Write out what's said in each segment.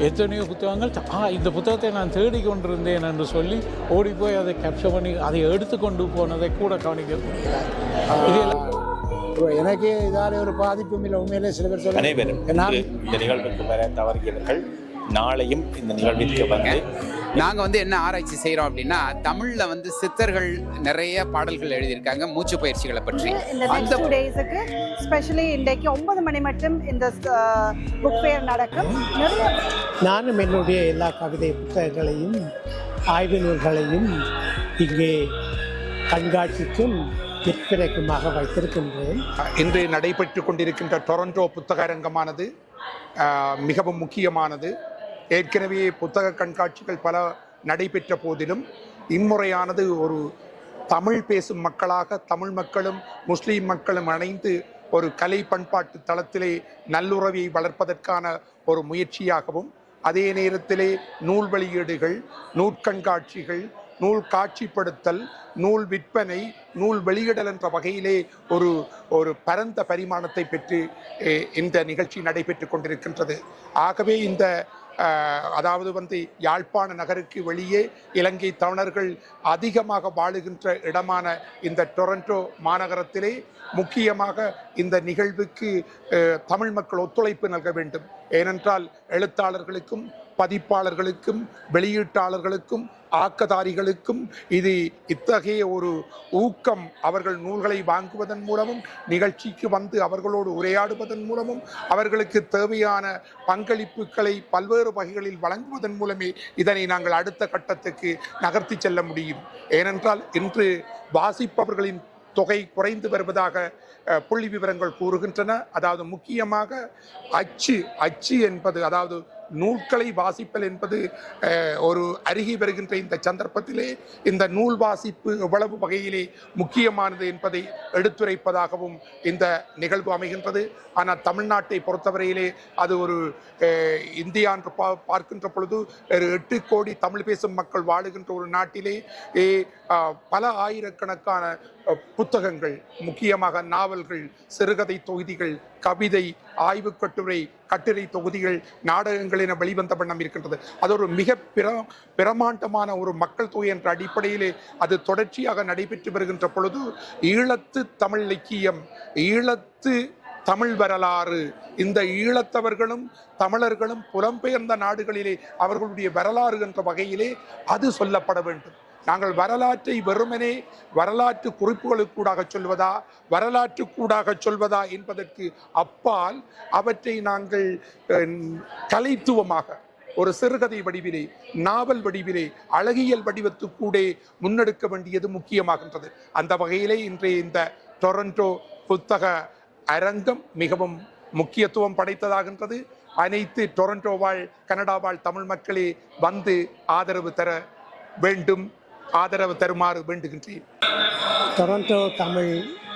எத்தனையோ புத்தகங்கள் ஆ இந்த புத்தகத்தை நான் தேடிக் கொண்டிருந்தேன் என்று சொல்லி ஓடி போய் அதை கேப்சர் பண்ணி அதை எடுத்துக்கொண்டு போனதை கூட கவனிக்க இதெல்லாம் எனக்கு இதால ஒரு பாதிப்பும் இல்லை. உண்மையிலே சில பேர் சொல்ல அனைவரும் இந்த நிகழ்வுக்கு வர தவறியவர்கள் நாளையும் இந்த நிகழ்விற்கு வந்து நாங்கள் வந்து என்ன ஆராய்ச்சி செய்கிறோம் அப்படின்னா தமிழில் வந்து சித்தர்கள் நிறைய பாடல்கள் எழுதியிருக்காங்க மூச்சு பயிற்சிகளை பற்றி. இந்த அந்த டேஸுக்கு ஸ்பெஷலி இன்றைக்கு ஒன்பது மணி மட்டும் இந்த புக் ஃபேர் நடக்கும். நிறைய நானும் என்னுடைய எல்லா கவிதை புத்தகங்களையும் ஆய்வு நூல்களையும் இங்கே கண்காட்சிக்கும் விற்பனைக்குமாக வைத்திருக்கின்றேன். இன்று நடைபெற்று கொண்டிருக்கின்ற டொரண்டோ புத்தக அரங்கமானது ஆஹ், மிகவும் முக்கியமானது. ஏற்கனவே புத்தக கண்காட்சிகள் பல நடைபெற்ற போதிலும் இம்முறையானது ஒரு தமிழ் பேசும் மக்களாக தமிழ் மக்களும் முஸ்லீம் மக்களும் இணைந்து ஒரு கலை பண்பாட்டு தளத்திலே நல்லுறவை வளர்ப்பதற்கான ஒரு முயற்சியாகவும் அதே நேரத்திலே நூல் வெளியீடுகள் நூற்கண்காட்சிகள் நூல் காட்சிப்படுத்தல் நூல் விற்பனை நூல் வெளியிடல் என்ற வகையிலே ஒரு ஒரு பரந்த பரிமாணத்தை பெற்று இந்த நிகழ்ச்சி நடைபெற்று கொண்டிருக்கின்றது. ஆகவே இந்த அதாவது வந்து யாழ்ப்பாண நகருக்கு வெளியே இலங்கை தமிழர்கள் அதிகமாக வாழுகின்ற இடமான இந்த டொரண்டோ மாநகரத்திலே முக்கியமாக இந்த நிகழ்வுக்கு தமிழ் மக்கள் ஒத்துழைப்பு நல்க வேண்டும். ஏனென்றால் எழுத்தாளர்களுக்கும் பதிப்பாளர்களுக்கும் வெளியீட்டாளர்களுக்கும் ஆக்கதாரிகளுக்கும் இது இத்தகைய ஒரு ஊக்கம் அவர்கள் நூல்களை வாங்குவதன் மூலமும் நிகழ்ச்சிக்கு வந்து அவர்களோடு உரையாடுவதன் மூலமும் அவர்களுக்கு தேவையான பங்களிப்புகளை பல்வேறு வகைகளில் வழங்குவதன் மூலமே இதனை நாங்கள் அடுத்த கட்டத்துக்கு நகர்த்தி செல்ல முடியும். ஏனென்றால் இன்று வாசிப்பவர்களின் தொகை குறைந்து வருவதாக புள்ளி விவரங்கள் கூறுகின்றன. அதாவது முக்கியமாக அச்சு அச்சு என்பது அதாவது நூல்களை வாசிப்பல் என்பது ஒரு அருகி வருகின்ற இந்த சந்தர்ப்பத்திலே இந்த நூல் வாசிப்பு எவ்வளவு வகையிலே முக்கியமானது என்பதை எடுத்துரைப்பதாகவும் இந்த நிகழ்வு அமைகின்றது. ஆனால் தமிழ்நாட்டை பொறுத்தவரையிலே அது ஒரு இந்தியா என்று பா பார்க்கின்ற பொழுது ஒரு எட்டு கோடி தமிழ் பேசும் மக்கள் வாழுகின்ற ஒரு நாட்டிலே பல ஆயிரக்கணக்கான புத்தகங்கள் முக்கியமாக நாவல்கள் சிறுகதை தொகுதிகள் கவிதை ஆய்வுக்கட்டுரை கட்டுரை கட்டுரை தொகுதிகள் நாடகங்கள் என வெளிவந்த வண்ணம் இருக்கின்றது. அது ஒரு மிக பிர பிரமாண்டமான ஒரு மக்கள் தொகை என்ற அடிப்படையிலே அது தொடர்ச்சியாக நடைபெற்று வருகின்ற பொழுது ஈழத்து தமிழ் இலக்கியம் ஈழத்து தமிழ் வரலாறு இந்த ஈழத்தவர்களும் தமிழர்களும் புலம்பெயர்ந்த நாடுகளிலே அவர்களுடைய வரலாறு என்ற வகையிலே அது சொல்லப்பட வேண்டும். நாங்கள் வரலாற்றை வெறுமனே வரலாற்று குறிப்புகளுக்கூடாக சொல்வதா வரலாற்று கூடாக சொல்வதா என்பதற்கு அப்பால் அவற்றை நாங்கள் கலைத்துவமாக ஒரு சிறுகதை வடிவிலே நாவல் வடிவிலே அழகியல் வடிவத்துக்கூடே முன்னெடுக்க வேண்டியது முக்கியமாகின்றது. அந்த வகையிலே இன்றைய இந்த டொரண்டோ புத்தக அரங்கம் மிகவும் முக்கியத்துவம் படைத்ததாகின்றது. அனைத்து டொரண்டோவாழ் கனடாவாழ் தமிழ் மக்களே வந்து ஆதரவு தர வேண்டும். ஆதரவு தருமாறு வேண்டுகின்றேன். Toronto Tamil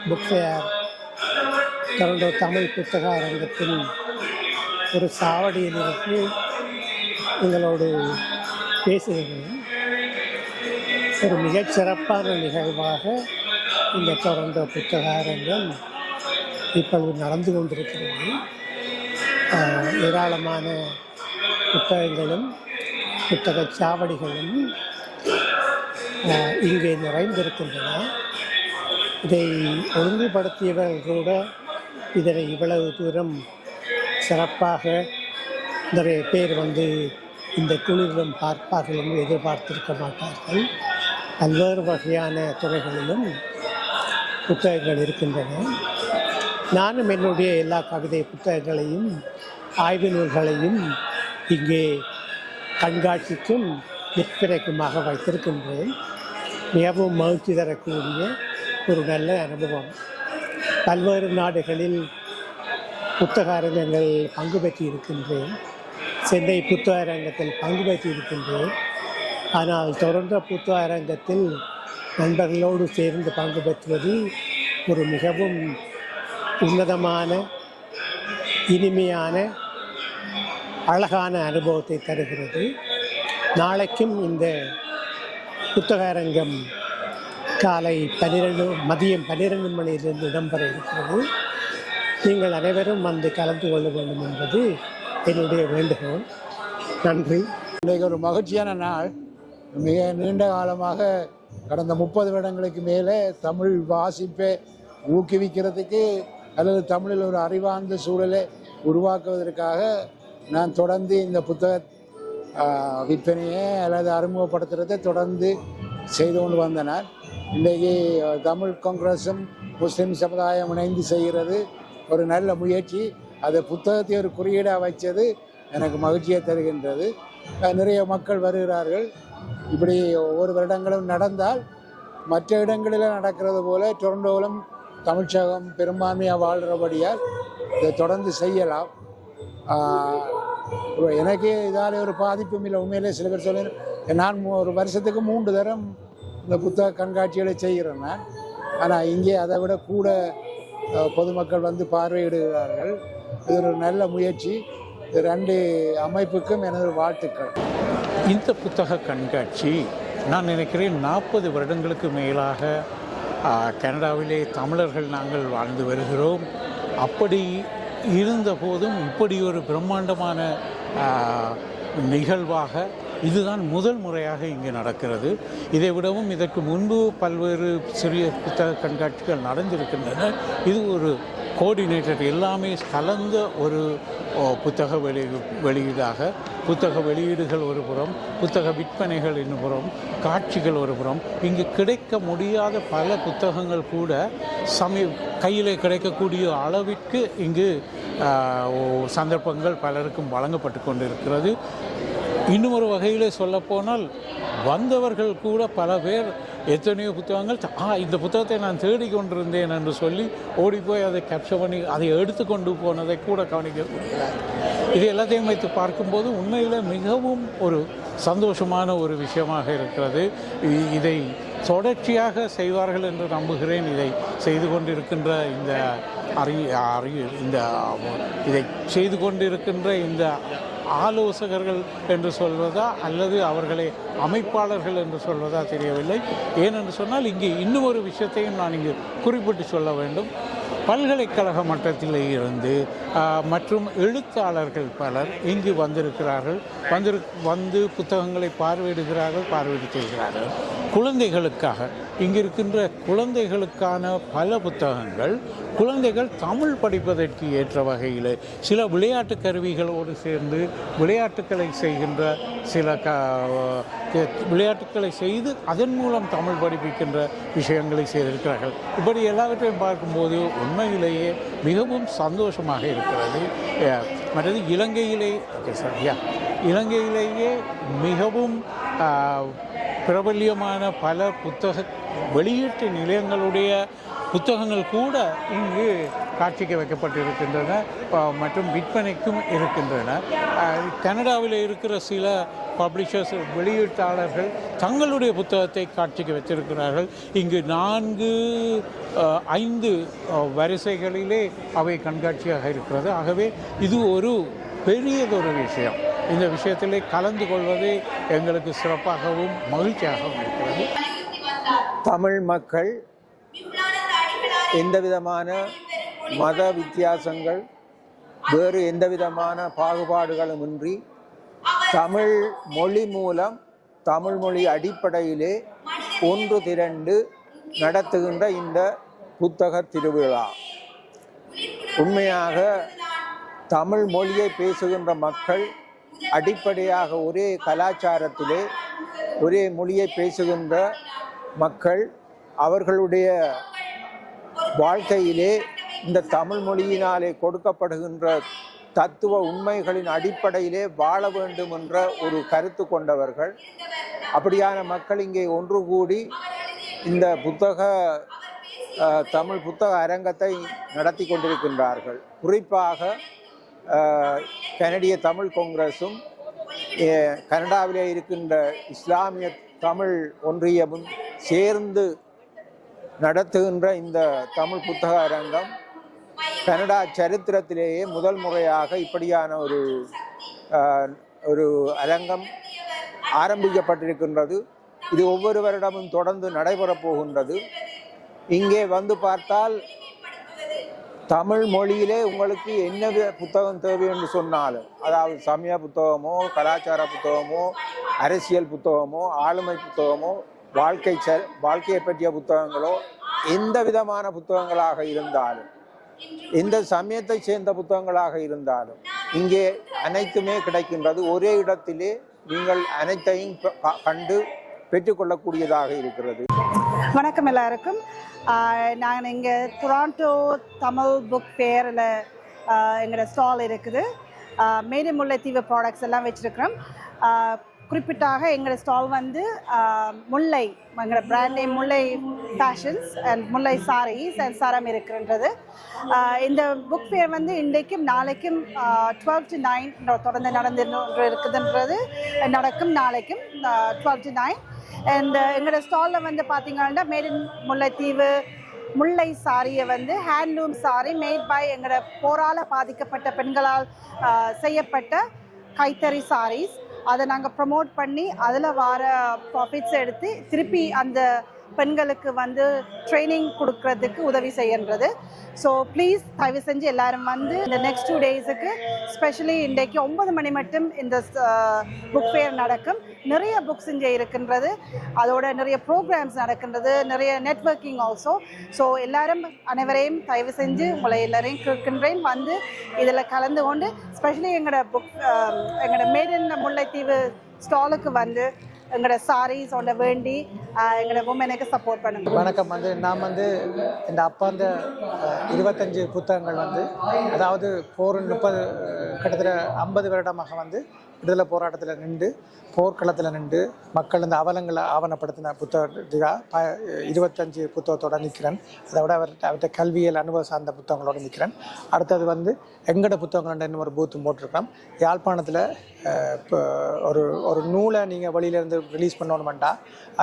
book fair Toronto Tamil புத்தக அரங்கத்தின் ஒரு சாவடியில் இருந்து எங்களோடு பேசுகிறேன் ஒரு மிகச்சிறப்பான நிகழ்வாக இந்த டொரண்டோ புத்தக அரங்கம் இப்பொழுது நடந்து கொண்டிருக்கிறது. ஏராளமான புத்தகங்களும் புத்தகச் சாவடிகளும் இங்கே நிறைந்திருக்கின்றன. இதை ஒழுங்குபடுத்தியவர்கள் கூட இதனை இவ்வளவு தூரம் சிறப்பாக நிறைய பேர் வந்து இந்த குளிரிலும் பார்ப்பார்கள் என்று எதிர்பார்த்திருக்க மாட்டார்கள். பல்வேறு வகையான துறைகளிலும் புத்தகங்கள் இருக்கின்றன. நானும் என்னுடைய எல்லா கவிதை புத்தகங்களையும் ஆய்வு நூல்களையும் இங்கே கண்காட்சிக்கும் விற்பனைக்குமாக வைத்திருக்கின்றேன். மிகவும் மகிழ்ச்சி தரக்கூடிய ஒரு நல்ல அனுபவம். பல்வேறு நாடுகளில் புத்தக அரங்கங்கள் பங்கு பெற்று இருக்கின்றேன் சென்னை புத்தக அரங்கத்தில் பங்கு பெற்று இருக்கின்றேன் ஆனால் தொடர்ந்த புத்தக அரங்கத்தில் நண்பர்களோடு சேர்ந்து பங்கு பெற்றுவது ஒரு மிகவும் உன்னதமான இனிமையான அழகான அனுபவத்தை தருகிறது. நாளைக்கும் இந்த புத்தக அரங்கம் காலை பன்னிரெண்டு மதியம் பன்னிரெண்டு மணியிலிருந்து இடம்பெற இருக்கிறது. நீங்கள் அனைவரும் வந்து கலந்து கொள்ள வேண்டும் என்பது என்னுடைய வேண்டுகோள். நன்றி. இன்றைக்கு ஒரு மகிழ்ச்சியான நாள். மிக நீண்ட காலமாக கடந்த முப்பது வருடங்களுக்கு மேலே தமிழ் வாசிப்பை ஊக்குவிக்கிறதுக்கு அல்லது தமிழில் ஒரு அறிவார்ந்த சூழலை உருவாக்குவதற்காக நான் தொடர்ந்து இந்த புத்தக விற்பனையை அல்லது அறிமுகப்படுத்துறதை தொடர்ந்து செய்து கொண்டு வந்தனர். இன்றைக்கு தமிழ் காங்கிரஸும் முஸ்லீம் சமுதாயம் இணைந்து செய்கிறது ஒரு நல்ல முயற்சி. அதை புத்தகத்தை ஒரு குறியீடாக வைச்சது எனக்கு மகிழ்ச்சியை தருகின்றது. நிறைய மக்கள் வருகிறார்கள். இப்படி ஒவ்வொரு வருடங்களும் நடந்தால் மற்ற இடங்களில் நடக்கிறது போல டொரண்டோவிலும் தமிழ்ச்சகம் பெரும்பான்மையாக வாழ்கிறபடியால் இதை தொடர்ந்து செய்யலாம். எனக்கு இதால் ஒரு பாதிப்பும் இல்லை. உண்மையிலே சில பேர் சொல்லி நான் மூ- ஒரு வருஷத்துக்கு மூன்று தரம் இந்த புத்தக கண்காட்சிகளை செய்கிறேன் நான் ஆனால் இங்கே அதை விட கூட பொதுமக்கள் வந்து பார்வையிடுகிறார்கள். இது ஒரு நல்ல முயற்சி. இது ரெண்டு அமைப்புக்கும் எனது வாழ்த்துக்கள். இந்த புத்தக கண்காட்சி நான் நினைக்கிறேன் நாற்பது வருடங்களுக்கு மேலாக கனடாவிலே தமிழர்கள் நாங்கள் வாழ்ந்து வருகிறோம். அப்படி இருந்த போதும் இப்படி ஒரு பிரம்மாண்டமான நிகழ்வாக இதுதான் முதல் முறையாக இங்கே நடக்கிறது. இதை விடவும் இதற்கு முன்பு பல்வேறு சிறிய புத்தக கண்காட்சிகள் நடந்திருக்கின்றன. இது ஒரு கோஆர்டினேட்டர் எல்லாமே கலந்த ஒரு புத்தக வெளி வெளியீடாக. புத்தக வெளியீடுகள் ஒரு புறம் புத்தக விற்பனைகள் இன்னுபுறம் காட்சிகள் ஒரு புறம். இங்கு கிடைக்க முடியாத பல புத்தகங்கள் கூட சமய கையில் கிடைக்கக்கூடிய அளவிற்கு இங்கு சந்தர்ப்பங்கள் பலருக்கும் வழங்கப்பட்டு கொண்டிருக்கிறது. இன்னும் ஒரு வகையில் சொல்லப்போனால் வந்தவர்கள் கூட பல பேர் எத்தனையோ புத்தகங்கள் ஆ இந்த புத்தகத்தை நான் தேடி கொண்டிருந்தேன் என்று சொல்லி ஓடிப்போய் அதை கேப்சர் பண்ணி அதை எடுத்து கொண்டு போனதை கூட கவனிக்கக்கூடியதாக இது எல்லாத்தையும் வைத்து பார்க்கும்போது உண்மையில் மிகவும் ஒரு சந்தோஷமான ஒரு விஷயமாக இருக்கிறது. இ- இதை தொடர்ச்சியாக செய்வார்கள் என்று நம்புகிறேன். இதை செய்து கொண்டிருக்கின்ற இந்த அறி அறி இந்த இதை செய்து கொண்டிருக்கின்ற இந்த ஆலோசகர்கள் என்று சொல்வதா அல்லது அவர்களை அமைப்பாளர்கள் என்று சொல்வதா தெரியவில்லை. ஏனென்று சொன்னால் இங்கே இன்னும் ஒரு விஷயத்தையும் நான் இங்கு குறிப்பிட்டு சொல்ல வேண்டும். பல்கலைக்கழக மட்டத்தில் இருந்து மற்றும் எழுத்தாளர்கள் பலர் இங்கு வந்திருக்கிறார்கள். வந்திரு வந்து புத்தகங்களை பார்வையிடுகிறார்கள் பார்வையிட்டு செல்கிறார்கள் குழந்தைகளுக்காக இங்கு இருக்கின்ற குழந்தைகளுக்கான பல புத்தகங்கள் குழந்தைகள் தமிழ் படிப்பதற்கு ஏற்ற வகையில் சில விளையாட்டு கருவிகளோடு சேர்ந்து விளையாட்டுக்களை செய்கின்ற சில க விளையாட்டுக்களை செய்து அதன் மூலம் தமிழ் படிப்பிக்கின்ற விஷயங்களை செய்திருக்கிறார்கள். இப்படி எல்லாவற்றையும் பார்க்கும்போது உண்மையிலேயே மிகவும் சந்தோஷமாக இருக்கிறது. மற்றது இலங்கையிலே ஓகே சார் யா இலங்கையிலேயே மிகவும் பிரபல்யமான பல புத்தக வெளியீட்டு நிலையங்களுடைய புத்தகங்கள் கூட இங்கு காட்சிக்கு வைக்கப்பட்டிருக்கின்றன மற்றும் விற்பனைக்கும் இருக்கின்றன. கனடாவில் இருக்கிற சில பப்ளிஷர்ஸ் வெளியீட்டாளர்கள் தங்களுடைய புத்தகத்தை காட்சிக்கு வச்சிருக்கிறார்கள் இங்கு நான்கு ஐந்து வரிசைகளிலே அவை கண்காட்சியாக இருக்கிறது. ஆகவே இது ஒரு பெரியதொரு விஷயம். இந்த விஷயத்திலே கலந்து கொள்வது எங்களுக்கு சிறப்பாகவும் மகிழ்ச்சியாகவும் இருக்கிறது. தமிழ் மக்கள் எந்த விதமான மத வித்தியாசங்கள் வேறு எந்த விதமான பாகுபாடுகளும் இன்றி தமிழ் மொழி மூலம் தமிழ் மொழி அடிப்படையிலே ஒன்று திரண்டு நடத்துகின்ற இந்த புத்தக திருவிழா. உண்மையாக தமிழ் மொழியை பேசுகின்ற மக்கள் அடிப்படையாக ஒரே கலாச்சாரத்திலே ஒரே மொழியை பேசுகின்ற மக்கள் அவர்களுடைய வாழ்க்கையிலே இந்த தமிழ் மொழியினாலே கொடுக்கப்படுகின்ற தத்துவ உண்மைகளின் அடிப்படையிலே வாழ வேண்டும் என்ற ஒரு கருத்து கொண்டவர்கள். அப்படியான மக்கள் இங்கே ஒன்று கூடி இந்த புத்தக தமிழ் புத்தக அரங்கத்தை நடத்தி கொண்டிருக்கின்றார்கள். குறிப்பாக கனடிய தமிழ் காங்கிரஸும் கனடாவிலே இருக்கின்ற இஸ்லாமிய தமிழ் ஒன்றியமும் சேர்ந்து நடத்துகின்ற இந்த தமிழ் புத்தக அரங்கம் கனடா சரித்திரத்திலேயே முதல் முறையாக இப்படியான ஒரு ஒரு அரங்கம் ஆரம்பிக்கப்பட்டிருக்கின்றது. இது ஒவ்வொரு வருடமும் தொடர்ந்து நடைபெறப் போகின்றது. இங்கே வந்து பார்த்தால் தமிழ் மொழியிலே உங்களுக்கு என்ன புத்தகம் தேவை என்று சொன்னாலும் அதாவது சமய புத்தகமோ கலாச்சார புத்தகமோ அரசியல் புத்தகமோ ஆளுமை புத்தகமோ வாழ்க்கை ச வாழ்க்கையை பற்றிய புத்தகங்களோ எந்த விதமான புத்தகங்களாக இருந்தாலும் எந்த சமயத்தை சேர்ந்த புத்தகங்களாக இருந்தாலும் இங்கே அனைத்துமே கிடைக்கின்றது. ஒரே இடத்திலே நீங்கள் அனைத்தையும் கண்டு பெற்றுக்கொள்ளக்கூடியதாக இருக்கிறது. வணக்கம் எல்லாருக்கும். நாங்கள் இங்கே டொராண்டோ தமிழ் புக் ஃபேரில் எங்களோட ஸ்டால் இருக்குது. மேடு முல்லைத்தீவு ப்ராடக்ட்ஸ் எல்லாம் வச்சுருக்கிறோம். குறிப்பிட்டாக எங்களோட ஸ்டால் வந்து முல்லை எங்களோட brand name Mullai fashions and Mullai sarees and சரம் இருக்குன்றது. இந்த புக் ஃபேர் வந்து இன்றைக்கும் நாளைக்கும் டுவெல் டு நைன் தொடர்ந்து நடந்து இருக்குதுன்றது நடக்கும் நாளைக்கும் டுவெல் டு நைன் அண்ட் எங்களோட ஸ்டாலில் வந்து பார்த்தீங்கன்னா மேட் இன் முல்லைத்தீவு முல்லை சாரியை வந்து ஹேண்ட்லூம் சாரி மேட் பை எங்களோட போரால் பாதிக்கப்பட்ட பெண்களால் செய்யப்பட்ட கைத்தறி சாரீஸ் அதை நாங்கள் ப்ரமோட் பண்ணி அதில் வர ப்ராஃபிட்ஸ் எடுத்து திருப்பி அந்த பெண்களுக்கு வந்து ட்ரைனிங் கொடுக்கறதுக்கு உதவி செய்கின்றது ஸோ ப்ளீஸ் தயவு செஞ்சு எல்லாரும் வந்து இந்த நெக்ஸ்ட் டூ டேஸுக்கு ஸ்பெஷலி இன்றைக்கு ஒன்பது மணி மட்டும் இந்த புக் ஃபேர் நடக்கும். நிறைய புக்ஸ் இங்கே இருக்கின்றது. அதோட நிறைய ப்ரோக்ராம்ஸ் நடக்கின்றது. நிறைய நெட்வொர்க்கிங் ஆல்சோ ஸோ எல்லாரும் அனைவரையும் தயவு செஞ்சு உங்களை எல்லாரையும் கேட்கின்றேன். வந்து இதில் கலந்து கொண்டு ஸ்பெஷலி எங்களோட புக் எங்களோட மேடன் முல்லைத்தீவு ஸ்டாலுக்கு வந்து எங்களோட சாரீஸ் ஒன்றை வேண்டி எங்களோட உமனுக்கு சப்போர்ட் பண்ணுங்க. வணக்கம். வந்து நான் வந்து இந்த அப்பா அந்த இருபத்தஞ்சு புத்தகங்கள் வந்து அதாவது போர் முப்பது கிட்டத்தட்ட ஐம்பது வருடமாக வந்து விடுதலை போராட்டத்தில் நின்று போர்க்களத்தில் நின்று மக்கள் இந்த அவலங்களை ஆவணப்படுத்தின புத்தகத்துக்காக ப இருபத்தஞ்சு புத்தகத்தோட நிற்கிறேன் அதை விட அவர் அவர்கிட்ட கல்வியல் அனுபவம் சார்ந்த புத்தகங்களோட நிற்கிறேன் அடுத்தது வந்து எங்கட புத்தகங்கள் இன்னும் ஒரு பூத்தும் போட்டிருக்கிறோம். யாழ்ப்பாணத்தில் இப்போ ஒரு ஒரு நூலை நீங்கள் வெளியிலேருந்து ரிலீஸ் பண்ணணுமெண்டா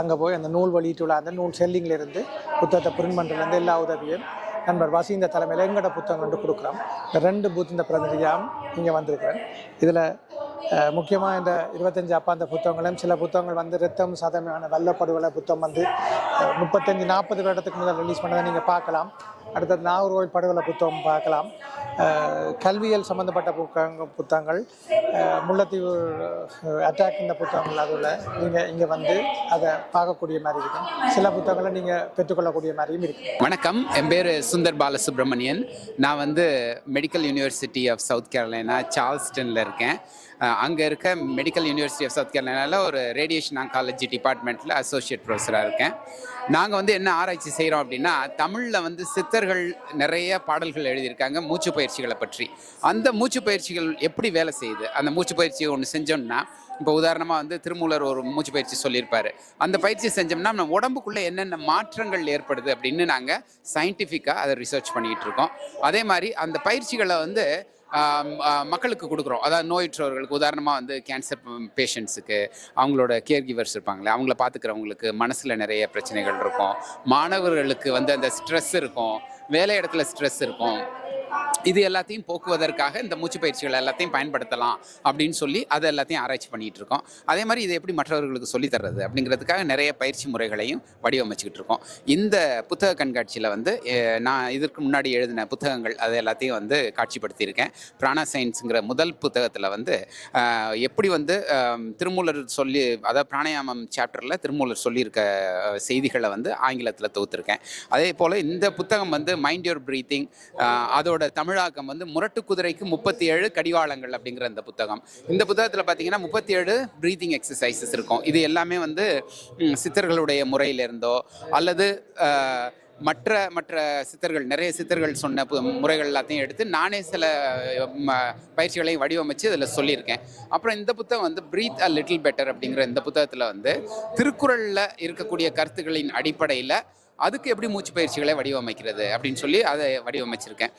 அங்கே போய் அந்த நூல் வெளியீட்டுள்ள அந்த நூல் செல்லிங்கிலேருந்து புத்தகத்தை பிரிண்ட் பண்ணுறதுலேருந்து எல்லா உதவியும் நண்பர் வசீந்த தலைமையில் எங்கட புத்தகம் கொண்டு கொடுக்குறோம். இந்த ரெண்டு பூத் இந்த பிரதிநிதியாகவும் இங்கே வந்திருக்கிறேன் இதில் முக்கியமாக இந்த இருபத்தஞ்சு அப்பா அந்த புத்தகங்களும் சில புத்தகங்கள் வந்து ரத்தம் சதமான வெள்ளப்படுகொலை புத்தகம் வந்து முப்பத்தஞ்சு நாற்பது வருடத்துக்கு முதல் ரிலீஸ் பண்ணதை நீங்கள் பார்க்கலாம். அடுத்தது நாகூர் கோயில் படுகொலை புத்தகம் பார்க்கலாம். கல்வியல் சம்மந்தப்பட்ட புத்தகங்கள் புத்தகங்கள் அஹ், முல்லைத்தீவு அட்டாக் இந்த புத்தகங்கள் அதில் நீங்கள் இங்கே வந்து அதை பார்க்கக்கூடிய மாதிரி இருக்கும். சில புத்தகங்களை நீங்கள் பெற்றுக்கொள்ளக்கூடிய மாதிரியும் இருக்கு வணக்கம். என் பேர் சுந்தர் பாலசுப்ரமணியன். நான் வந்து medical university of South Carolina சார்ல்ஸ்டனில் இருக்கேன். அங்கே இருக்க மெடிக்கல் யூனிவர்சிட்டி ஆஃப் சவுத் கேரளாவில் ஒரு ரேடியேஷன் ஆங்காலஜி டிபார்ட்மெண்ட்டில் அசோசியேட் ப்ரொஃபஸராக இருக்கேன். நாங்கள் வந்து என்ன ஆராய்ச்சி செய்கிறோம் அப்படின்னா தமிழில் வந்து சித்தர்கள் நிறைய பாடல்கள் எழுதியிருக்காங்க மூச்சு பயிற்சிகளை பற்றி. அந்த மூச்சு பயிற்சிகள் எப்படி வேலை செய்யுது? அந்த மூச்சு பயிற்சி ஒன்று செஞ்சோம்னா இப்போ உதாரணமாக வந்து திருமூலர் ஒரு மூச்சு பயிற்சி சொல்லியிருப்பார். அந்த பயிற்சி செஞ்சோம்னா நம்ம உடம்புக்குள்ளே என்னென்ன மாற்றங்கள் ஏற்படுது அப்படின்னு நாங்கள் சயின்டிஃபிக்காக அதை ரிசர்ச் பண்ணிகிட்டு இருக்கோம். அதே மாதிரி அந்த பயிற்சிகளை வந்து மக்களுக்கு கொடுக்குறோம். அதாவது நோயுற்றவர்களுக்கு. உதாரணமாக வந்து கேன்சர் பேஷண்ட்ஸுக்கு அவங்களோட கேர் கிவர்ஸ் இருப்பாங்களே அவங்கள பார்த்துக்கிறவங்களுக்கு மனசில் நிறைய பிரச்சனைகள் இருக்கும். மாணவர்களுக்கு வந்து அந்த ஸ்ட்ரெஸ் இருக்கும். வேலை இடத்துல ஸ்ட்ரெஸ் இருக்கும். இது எல்லாத்தையும் போக்குவதற்காக இந்த மூச்சு பயிற்சிகள் எல்லாத்தையும் பயன்படுத்தலாம் அப்படின்னு சொல்லி அதை எல்லாத்தையும் ஆராய்ச்சி பண்ணிட்டு இருக்கோம். அதே மாதிரி இதை எப்படி மற்றவர்களுக்கு சொல்லித் தர்றது அப்படிங்கிறதுக்காக நிறைய பயிற்சி முறைகளையும் வடிவமைச்சுக்கிட்டு இருக்கோம். இந்த புத்தக கண்காட்சியில் வந்து நான் இதற்கு முன்னாடி எழுதின புத்தகங்கள் அது எல்லாத்தையும் வந்து காட்சிப்படுத்தியிருக்கேன். பிராணா சயின்ஸுங்கிற முதல் புத்தகத்தில் வந்து எப்படி வந்து திருமூலர் சொல்லி அதாவது பிராணாயாமம் சாப்டரில் திருமூலர் சொல்லியிருக்க செய்திகளை வந்து ஆங்கிலத்தில் தொகுத்துருக்கேன். அதே போல் இந்த புத்தகம் வந்து மைண்ட் யுவர் ப்ரீத்திங் அதோட தமிழ் தமிழாக்கம் வந்து முரட்டு குதிரைக்கு முப்பத்தி ஏழு கடிவாளங்கள் அப்படிங்கிற இந்த புத்தகம். இந்த புத்தகத்தில் பார்த்தீங்கன்னா முப்பத்தி ஏழு ப்ரீத்திங் எக்ஸசைசஸ் இருக்கும். இது எல்லாமே வந்து சித்தர்களுடைய முறையிலிருந்தோ அல்லது மற்ற மற்ற சித்தர்கள் நிறைய சித்தர்கள் சொன்ன பு- முறைகள் எல்லாத்தையும் எடுத்து நானே சில ம, பயிற்சிகளையும் வடிவமைச்சு இதில் சொல்லியிருக்கேன். அப்புறம் இந்த புத்தகம் வந்து ப்ரீத் அ லிட்டில் பெட்டர் அப்படிங்கிற இந்த புத்தகத்தில் வந்து திருக்குறளில் இருக்கக்கூடிய கருத்துக்களின் அடிப்படையில் அதுக்கு எப்படி மூச்சு பயிற்சிகளை வடிவமைக்கிறது அப்படின்னு சொல்லி அதை வடிவமைச்சிருக்கேன்.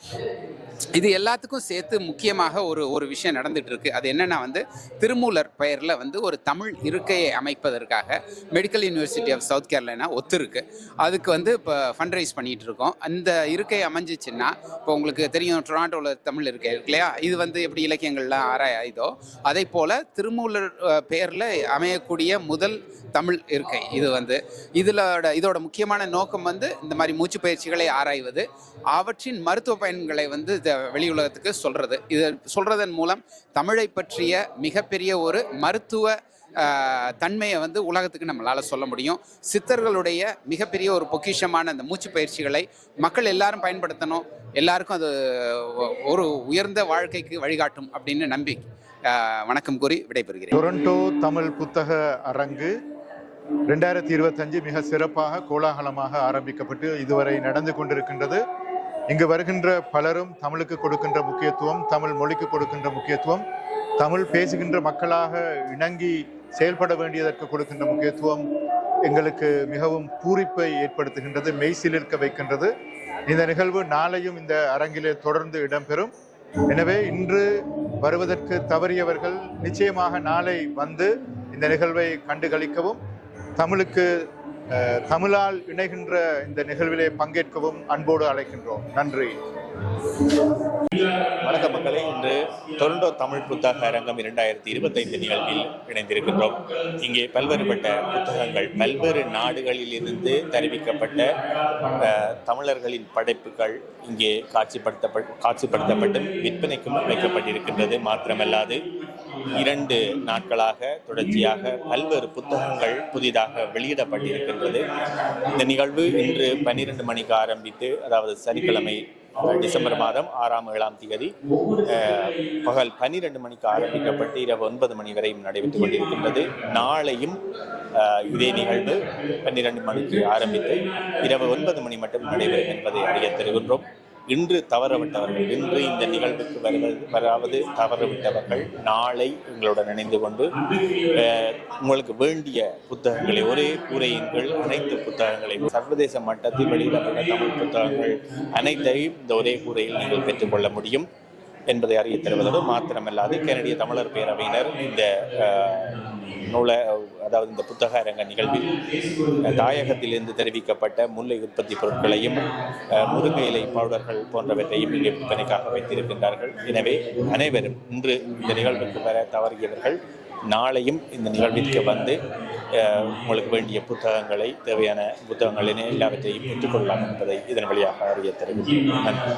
இது எல்லாத்துக்கும் சேர்த்து முக்கியமாக ஒரு ஒரு விஷயம் நடந்துட்டு இருக்கு அது என்னன்னா வந்து திருமூலர் பெயரில் வந்து ஒரு தமிழ் இருக்கையை அமைப்பதற்காக medical university of south Carolina ஒத்துருக்கு. அதுக்கு வந்து இப்போ ஃபண்ட் ரைஸ் பண்ணிட்டு இருக்கோம் அந்த இருக்கை அமைஞ்சிச்சுன்னா இப்போ உங்களுக்கு தெரியும் டொராண்டோவில் தமிழ் இருக்கை இருக்கு இல்லையா? இது வந்து எப்படி இலக்கியங்கள்லாம் ஆராயுதோ அதே போல் திருமூலர் பெயரில் அமையக்கூடிய முதல் தமிழ் இருக்கை இது வந்து. இதில் இதோட முக்கியமான நோக்கம் வந்து இந்த மாதிரி மூச்சு பயிற்சிகளை ஆராய்வது அவற்றின் மருத்துவ பயன்களை வந்து வெளி உலகத்துக்கு சொல்கிறது இது சொல்கிறதன் மூலம் தமிழை பற்றிய மிகப்பெரிய ஒரு மருத்துவ தன்மையை வந்து உலகத்துக்கு நம்மளால் சொல்ல முடியும். சித்தர்களுடைய மிகப்பெரிய ஒரு பொக்கிஷமான அந்த மூச்சு பயிற்சிகளை மக்கள் எல்லாரும் பயன்படுத்தணும். எல்லாருக்கும் அது ஒ- ஒரு உயர்ந்த வாழ்க்கைக்கு வழிகாட்டும் அப்படின்னு நம்பி வணக்கம் கூறி விடைபெறுகிறேன். டொரண்டோ தமிழ் புத்தக அரங்கு ரெண்டாயிரத்தி இருபத்தஞ்சு மிக சிறப்பாக கோலாகலமாக ஆரம்பிக்கப்பட்டு இதுவரை நடந்து கொண்டிருக்கின்றது. இங்கு வருகின்ற பலரும் தமிழுக்கு கொடுக்கின்ற முக்கியத்துவம் தமிழ் மொழிக்கு கொடுக்கின்ற முக்கியத்துவம் தமிழ் பேசுகின்ற மக்களாக இணங்கி செயல்பட வேண்டியதற்கு கொடுக்கின்ற முக்கியத்துவம் எங்களுக்கு மிகவும் பூரிப்பை ஏற்படுத்துகின்றது மெய்சிலிருக்க வைக்கின்றது. இந்த நிகழ்வு நாளையும் இந்த அரங்கிலே தொடர்ந்து இடம்பெறும். எனவே இன்று வருவதற்கு தவறியவர்கள் நிச்சயமாக நாளை வந்து இந்த நிகழ்வை கண்டுகளிக்கவும் தமிழுக்கு தமிழால் இணைகின்ற இந்த நிகழ்விலே பங்கேற்கவும் அன்போடு அழைக்கின்றோம். நன்றி. வணக்க மக்களே இன்று டொரண்டோ தமிழ் புத்தக அரங்கம் இரண்டாயிரத்தி இருபத்தைந்து நிகழ்வில் இணைந்திருக்கின்றோம். இங்கே பல்வேறுபட்ட புத்தகங்கள் பல்வேறு நாடுகளில் இருந்து தெரிவிக்கப்பட்ட தமிழர்களின் படைப்புகள் இங்கே காட்சிப்படுத்தப்பட் காட்சிப்படுத்தப்பட்டு விற்பனைக்கும் வைக்கப்பட்டிருக்கின்றது. மாத்திரமல்லாது இரண்டு நாட்களாக தொடர்ச்சியாக பல்வேறு புத்தகங்கள் புதிதாக வெளியிடப்பட்டிருக்கின்றது. இந்த நிகழ்வு இன்று பன்னிரண்டு மணிக்கு ஆரம்பித்து அதாவது சனிக்கிழமை டிசம்பர் மாதம் ஆறாம் ஏழாம் தேதி பகல் பன்னிரெண்டு மணிக்கு ஆரம்பிக்கப்பட்டு இரவு ஒன்பது மணி வரையும் நடைபெற்றுக் கொண்டிருக்கின்றது. நாளையும் இதே நிகழ்வு பன்னிரண்டு மணிக்கு ஆரம்பித்து இரவு ஒன்பது மணி மட்டும் நடைபெறும் என்பதை அறிய தருகின்றோம். இன்று தவறவிட்டவர்கள் இன்று இந்த நிகழ்வுக்கு வருவது வராவது தவறவிட்டவர்கள் நாளை எங்களுடன் இணைந்து கொண்டு உங்களுக்கு வேண்டிய புத்தகங்களை ஒரே கூரையின் கீழ் அனைத்து புத்தகங்களையும் சர்வதேச மட்டத்தில் வெளியிடப்பட்ட தமிழ் புத்தகங்கள் அனைத்தையும் இந்த ஒரே கூரையில் நீங்கள் பெற்றுக்கொள்ள முடியும். என்பதை அறிய தருவதோடு மாத்திரமல்லாது கனடிய தமிழர் பேரவையினர் இந்த நூல அதாவது இந்த புத்தக அரங்க நிகழ்வில் தாயகத்திலிருந்து தெரிவிக்கப்பட்ட முல்லை உற்பத்தி பொருட்களையும் முருங்கை இலை பவுடர்கள் போன்றவற்றையும் இங்கே விற்பனைக்காக வைத்திருக்கின்றார்கள். எனவே அனைவரும் இன்று இந்த நிகழ்வுக்கு வர தவறியவர்கள் நாளையும் இந்த நிகழ்விற்கு வந்து உங்களுக்கு வேண்டிய புத்தகங்களை தேவையான புத்தகங்களினை எல்லாவற்றையும் பெற்றுக்கொள்ளலாம் என்பதை இதன் வழியாக அறிய தருகிறேன் நன்றி.